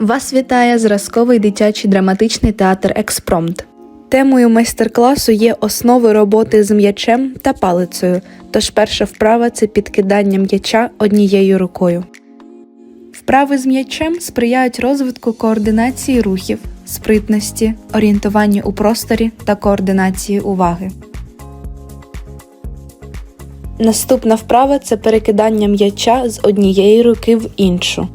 Вас вітає зразковий дитячий драматичний театр Експромт. Темою майстер-класу є основи роботи з м'ячем та палицею. Тож перша вправа це підкидання м'яча однією рукою. Вправи з м'ячем сприяють розвитку координації рухів, спритності, орієнтуванню у просторі та координації уваги. Наступна вправа це перекидання м'яча з однієї руки в іншу.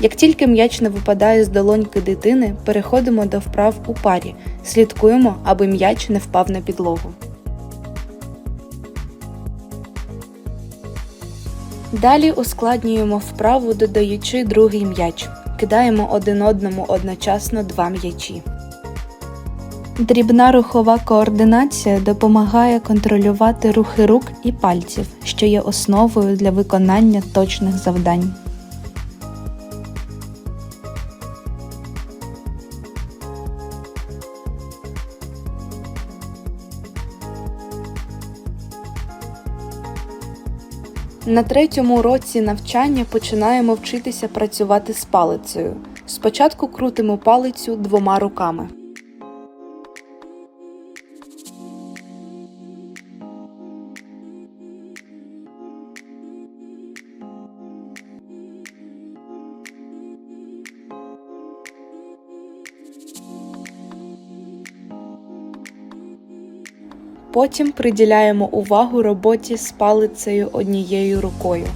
Як тільки м'яч не випадає з долоньки дитини, переходимо до вправ у парі. Слідкуємо, аби м'яч не впав на підлогу. Далі ускладнюємо вправу, додаючи другий м'яч. Кидаємо один одному одночасно два м'ячі. Дрібна рухова координація допомагає контролювати рухи рук і пальців, що є основою для виконання точних завдань. На третьому році навчання починаємо вчитися працювати з палицею. Спочатку крутимо палицю двома руками. Потім приділяємо увагу роботі з палицею однією рукою.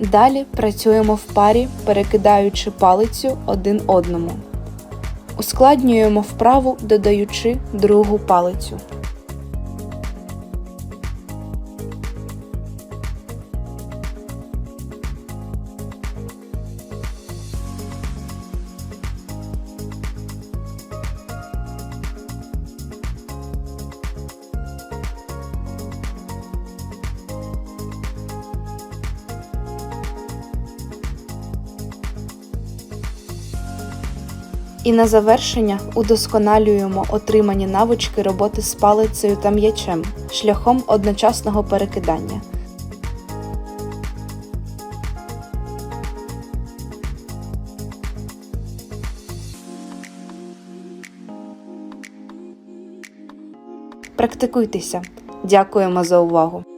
Далі працюємо в парі, перекидаючи палицю один одному. Ускладнюємо вправу, додаючи другу палицю. І на завершення удосконалюємо отримані навички роботи з палицею та м'ячем шляхом одночасного перекидання. Практикуйтеся. Дякуємо за увагу!